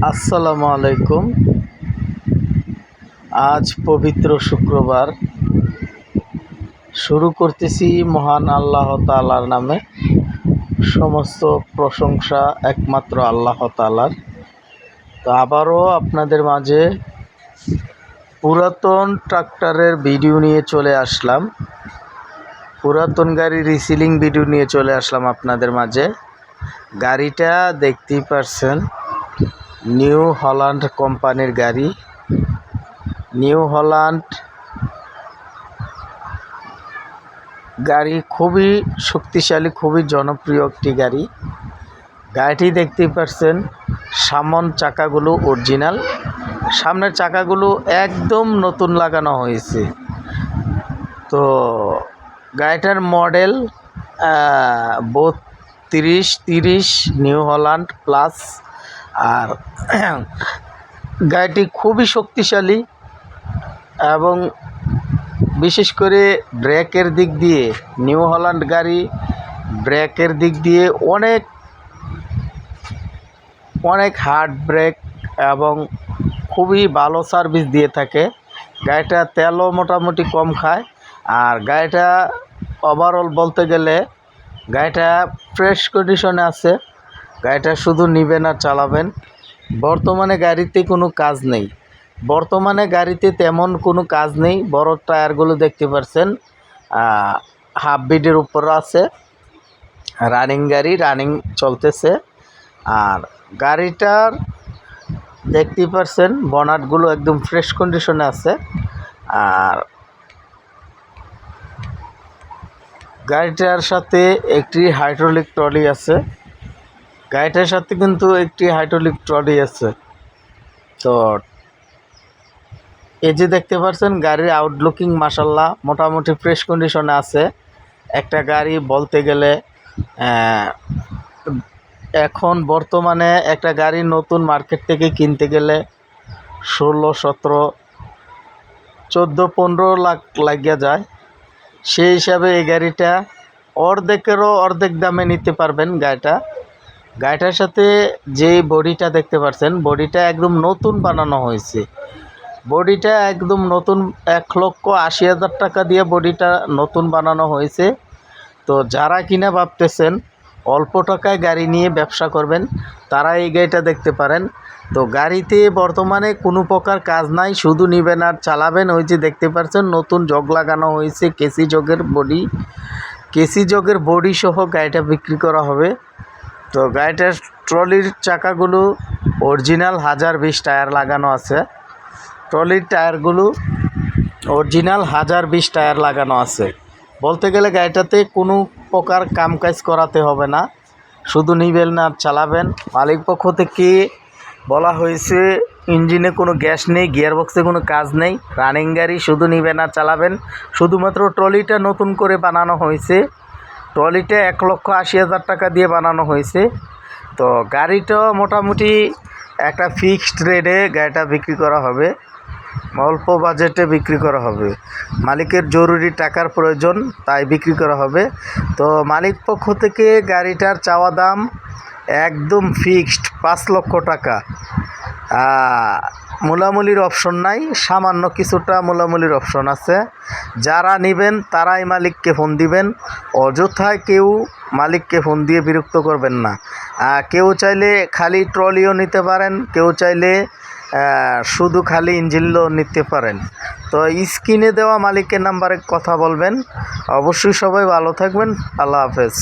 আসসালামু আলাইকুম। আজ পবিত্র শুক্রবার। শুরু করতেছি মহান আল্লাহ তালার নামে। সমস্ত প্রশংসা একমাত্র আল্লাহ তালার তো আবারও আপনাদের মাঝে পুরাতন ট্রাক্টরের ভিডিও নিয়ে চলে আসলাম। পুরাতন গাড়ি রিসিলিং ভিডিও নিয়ে চলে আসলাম আপনাদের মাঝে। গাড়িটা দেখতেই পারছেন। নিউ হল্যান্ড কোম্পানির গাড়ি। নিউ হল্যান্ড গাড়ি খুবই শক্তিশালী, খুবই জনপ্রিয় একটি গাড়ি। গাড়িটি দেখতেই পাচ্ছেন সামন চাকাগুলো অরিজিনাল। সামনের চাকাগুলো একদম নতুন লাগানো হয়েছে। তো গাড়িটার মডেল বত্রিশ তিরিশ নিউ হল্যান্ড প্লাস। আর গাড়িটি খুবই শক্তিশালী এবং বিশেষ করে ব্রেকের দিক দিয়ে, নিউ হল্যান্ড গাড়ি ব্রেকের দিক দিয়ে অনেক অনেক হার্ড ব্রেক এবং খুবই ভালো সার্ভিস দিয়ে থাকে। গাড়িটা তেলও মোটামুটি কম খায়। আর গাড়িটা ওভারঅল বলতে গেলে গাড়িটা ফ্রেশ কন্ডিশনে আছে। গাড়িটা শুধু নেবেন আর চালাবেন। বর্তমানে গাড়িতে কোনো কাজ নেই। বর্তমানে গাড়িতে তেমন কোনো কাজ নেই। বড় টায়ারগুলো দেখতে পাচ্ছেন হাফ বিডের উপর আছে। রানিং গাড়ি, রানিং চলতেছে। আর গাড়িটার দেখতে পাচ্ছেন বনাটগুলো একদম ফ্রেশ কন্ডিশনে আছে। আর গাড়িটার সাথে একটি হাইড্রোলিক ট্রলি আছে। গাড়িটার সাথে কিন্তু একটি হাইড্রোলিক ট্রলি আছে। তো এই যে দেখতে পাচ্ছেন, গাড়ির আউটলুকিং মাসাল্লাহ মোটামুটি ফ্রেশ কন্ডিশনে আছে। একটা গাড়ি বলতে গেলে এখন বর্তমানে একটা গাড়ি নতুন মার্কেট থেকে কিনতে গেলে ষোলো, সতেরো, চোদ্দ, পনেরো লাখ লাগিয়া যায়। সেই হিসাবে এই গাড়িটা অর্ধেকেরও অর্ধেক দামে নিতে পারবেন গাড়িটা। গাড়িটার সাথে যে বডিটা দেখতে পাচ্ছেন বডিটা একদম নতুন বানানো হয়েছে। বডিটা একদম নতুন, এক লক্ষ আশি হাজার টাকা দিয়ে বডিটা নতুন বানানো হয়েছে। তো যারা কিনা ভাবতেছেন, অল্প টাকায় গাড়ি নিয়ে ব্যবসা করবেন তারা এই গাড়িটা দেখতে পারেন। তো গাড়িতে বর্তমানে কোনো প্রকার কাজ নাই, শুধু নেবেন আর চালাবেন। ওই যে দেখতে পাচ্ছেন, নতুন জগ লাগানো হয়েছে, কেসি জগের বডি। কেসি জগের বডি সহ গাড়িটা বিক্রি করা হবে। তো গাড়িটার ট্রলির চাকাগুলো অরিজিনাল হাজার বিশ টায়ার লাগানো আছে। ট্রলির টায়ারগুলো অরিজিনাল হাজার বিশ টায়ার লাগানো আছে। বলতে গেলে গাড়িটাতে কোনো প্রকার কাম কাজ করাতে হবে না। শুধু নিবেন না চালাবেন। মালিক পক্ষ থেকে বলা হয়েছে, ইঞ্জিনে কোনো গ্যাস নেই গিয়ার বক্সে কোনো কাজ নেই, রানিং গাড়ি শুধু নিবেন আর চালাবেন। শুধুমাত্র ট্রলিটা নতুন করে বানানো হয়েছে। ট্রলিটা এক লক্ষ আশি হাজার টাকা দিয়ে বানানো হয়েছে। তো গাড়িটা মোটামুটি একটা ফিক্সড রেটে গাড়িটা বিক্রি করা হবে। অল্প বাজেটে বিক্রি করা হবে। মালিকের জরুরি টাকার প্রয়োজন, তাই বিক্রি করা হবে। তো মালিক পক্ষ থেকে গাড়িটার চাওয়া দাম একদম ফিক্সড পাঁচ লক্ষ টাকা। মূলামূলির অপশন নাই, সামান্য কিছুটা মূলামূলির অপশন আছে। যারা নেবেন, তারাই মালিককে ফোন দিবেন। অযথায় কেউ মালিককে ফোন দিয়ে বিরক্ত করবেন না। কেউ চাইলে খালি ট্রলিও নিতে পারেন, কেউ চাইলে শুধু খালি ইঞ্জিনও নিতে পারেন। তো স্ক্রিনে দেওয়া মালিকের নাম্বারে কথা বলবেন। অবশ্যই সবাই ভালো থাকবেন। আল্লাহ হাফেজ।